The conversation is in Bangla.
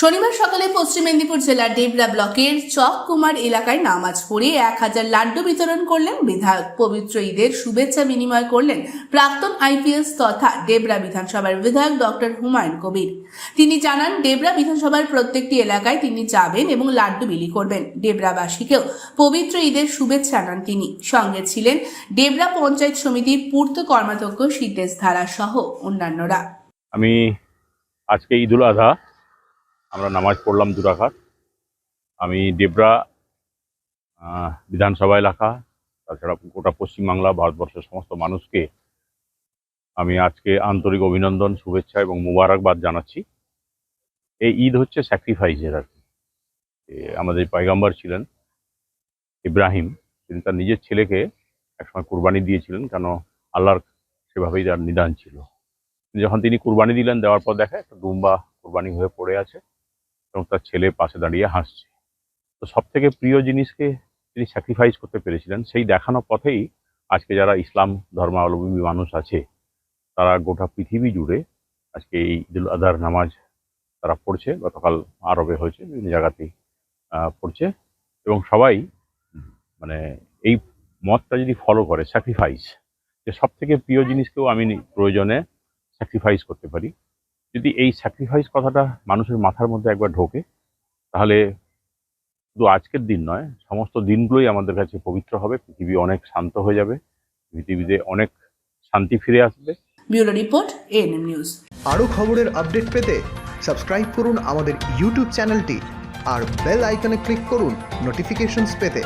শনিবার সকালে পশ্চিম মেদিনীপুর জেলার ডেবরা ব্লকের চক কুমার এলাকায় নামাজ পড়ে এক হাজার লাড্ডু বিতরণ করলেন বিধায়ক। পবিত্র ঈদের শুভেচ্ছা বিনিময় করলেন প্রাক্তন আইপিএস তথা ডেবরা বিধানসভার বিধায়ক ডক্টর হুমায়ুন কবির। তিনি জানান ডেবরা বিধানসভার প্রত্যেকটি এলাকায় তিনি যাবেন এবং লাড্ডু বিলি করবেন। ডেবরাবাসীকেও পবিত্র ঈদের শুভেচ্ছা জানান তিনি। সঙ্গে ছিলেন ডেবরা পঞ্চায়েত সমিতির পূর্ত কর্মাধ্যক্ষ সিদ্ধেশ ধারা সহ অন্যান্যরা। আমি আজকে ঈদুল আজহা আমরা নামাজ পড়লাম দুরাঘাত আমি ডেবরা বিধানসভা এলাকা, তাছাড়া গোটা পশ্চিমবাংলা, ভারতবর্ষের সমস্ত মানুষকে আমি আজকে আন্তরিক অভিনন্দন, শুভেচ্ছা এবং মুবারকবাদ জানাচ্ছি। এই ঈদ হচ্ছে স্যাক্রিফাইসের আর কি। আমাদের পয়গাম্বর ছিলেন ইব্রাহিম। তিনি তার নিজের ছেলেকে একসময় কুরবানি দিয়েছিলেন, কেন আল্লাহর সেভাবেই তার নিদান ছিল। যখন তিনি কুরবানি দিলেন, দেওয়ার পর দেখে একটা দুম্বা কুরবানি হয়ে পড়ে আছে। এবং তার ছেলে পাশে দাঁড়িয়ে হাসছে। তো সব থেকে প্রিয় জিনিসকে তিনি স্যাক্রিফাইস করতে পেরেছিলেন, সেই দেখানো পথেই আজকে যারা ইসলাম ধর্মাবলম্বী মানুষ আছে, তারা গোটা পৃথিবী জুড়ে আজকে এই ঈদুল আজহার নামাজ তারা পড়ছে, গতকাল আরবে হয়েছে, বিভিন্ন জায়গাতেই পড়ছে এবং সবাই মানে এই মতটা যদি ফলো করে স্যাক্রিফাইস যে সব থেকে প্রিয় জিনিসকেও আমি প্রয়োজনে স্যাক্রিফাইস করতে পারি যদি এই স্যাক্রিফাইস কথাটা মানুষের মাথার মধ্যে একবার ঢোকে তাহলে শুধু আজকের দিন নয় সমস্ত দিনগুলোই আমাদের কাছে পবিত্র হবে পৃথিবী অনেক শান্ত হয়ে যাবে পৃথিবীতে অনেক শান্তি ফিরে আসবে। ব্যুরো রিপোর্ট এএনএম নিউজ আরও খবরের আপডেট পেতে সাবস্ক্রাইব করুন আমাদের ইউটিউব চ্যানেলটি আর বেল আইকনে ক্লিক করুন নোটিফিকেশনস পেতে।